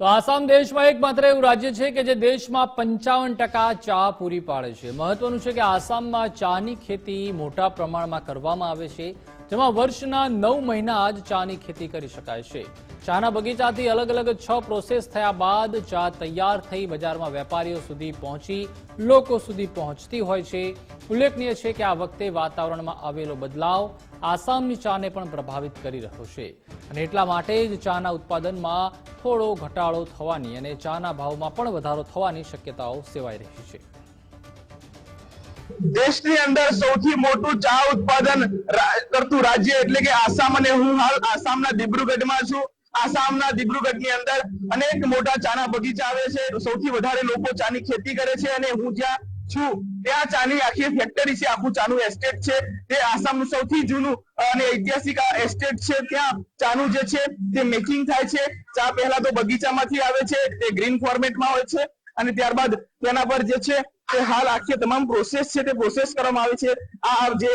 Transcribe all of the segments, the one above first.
તો આસામ દેશમાં એકમાત્ર એવું રાજ્ય છે કે જે દેશમાં પંચાવન ટકા ચા પૂરી પાડે છે. મહત્વનું છે કે આસામમાં ચાની ખેતી મોટા પ્રમાણમાં કરવામાં આવે છે. જેમાં વર્ષના નવ મહિના જ ચાની ખેતી કરી શકાય છે. ચાના બગીચાથી અલગ અલગ છ પ્રોસેસ થયા બાદ ચા તૈયાર થઈ બજારમાં વેપારીઓ સુધી પહોંચી, લોકો સુધી પહોંચતી હોય છે. ઉલ્લેખનીય છે કે આ વખતે વાતાવરણમાં આવેલો બદલાવ આસામની ચાને પણ પ્રભાવિત કરી રહ્યો છે. અને એટલા માટે જ ચાના ઉત્પાદનમાં થોડો ઘટાડો થવાની અને ચાના ભાવમાં પણ વધારો થવાની શક્યતાઓ સેવાઈ રહી છે. દેશની અંદર સૌથી મોટું ચા ઉત્પાદન કરતું રાજ્ય એટલે કે આસામ અને હું હાલ આસામના દિબ્રુગઢમાં છું. આસામના દિબ્રુગઢની અંદર અનેક મોટા ચાના બગીચા આવે છે. સૌથી વધારે લોકો ચાની ખેતી કરે છે અને હું જ્યાં છું, ત્યાં ચાની આખી ફેક્ટરી છે, આખું ચાનું એસ્ટેટ છે. તે આસામનું સૌથી જૂનું અને ઐતિહાસિક એસ્ટેટ છે. ત્યાં ચાનું જે છે, તે મેકિંગ થાય છે. ચા પહેલા તો બગીચામાંથી આવે છે, તે ગ્રીન ફોર્મેટમાં હોય છે અને ત્યારબાદ તેના પર જે છે તે હાલ આખી તમામ પ્રોસેસ છે તે પ્રોસેસ કરવામાં આવે છે. આ જે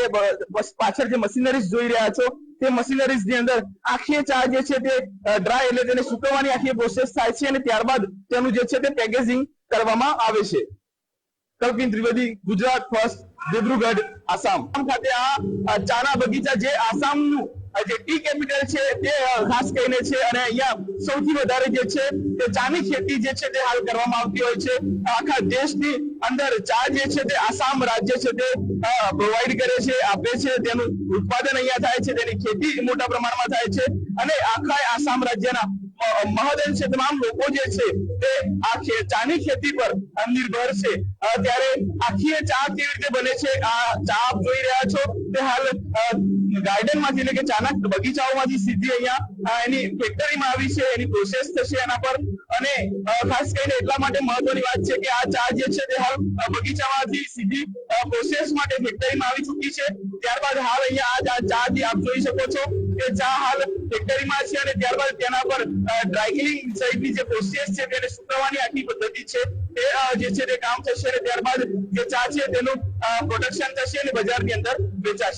પાછળ જે મશીનરીઝ જોઈ રહ્યા છો, તે મશીનરીઝની અંદર આખી ચા જે છે તે ડ્રાય એટલે તેને સુકવવાની આખી પ્રોસેસ થાય છે અને ત્યારબાદ તેનું જે છે તે પેકેજિંગ કરવામાં આવે છે. કલ્પિન ત્રિવેદી, ગુજરાત ફર્સ્ટ દિબ્રુગઢ, આસામ. ખાતે આ ચાના બગીચા જે આસામનું જે ટી કેપિટલ છે, તે ખાસ કરીને છે, અને અહીંયા સૌથી વધારે જે છે, તે ચાની ખેતી જે છે, તે હાલ કરવામાં આવતી હોય છે. આખા દેશની અંદર ચા જે છે, તે આસામ રાજ્ય છે, તે પ્રોવાઈડ કરે છે, આપે છે, તેનું ઉત્પાદન અહીંયા થાય છે, તેની ખેતી મોટા પ્રમાણમાં થાય છે. અને આખા આસામ રાજ્યના મહદઅંશે તમામ લોકો જે છે, તે આ ચાની ખેતી પર નિર્ભર છે. ત્યારે આખી ચા કેવી રીતે બને છે? આ ચા આપ જોઈ રહ્યા છો. તે હાલ ગાર્ડનમાંથી એટલે કે ચાના બગીચાઓમાંથી સીધી અહીંયા એની ફેક્ટરીમાં આવી છે, એની પ્રોસેસ થશે એના પર. અને ખાસ કરીને એટલા માટે મહત્વની વાત છે કે આ ચા જે છે તે હાલ બગીચામાંથી સીધી પ્રોસેસ માટે ફેક્ટરીમાં આવી ચૂકી છે. ત્યારબાદ હાલ અહીંયા આ ચા જે આપ જોઈ શકો છો કે ચા હાલ ફેક્ટરીમાં છે અને ત્યારબાદ તેના પર ડ્રાયક્લિંગ સહિતની જે પ્રોસેસ છે તેને સુકવવાની આખી પદ્ધતિ છે. તે જે છે તે કામ થશે અને ત્યારબાદ જે ચા છે તેનું પ્રોડક્શન થશે અને બજારની અંદર વેચાશે.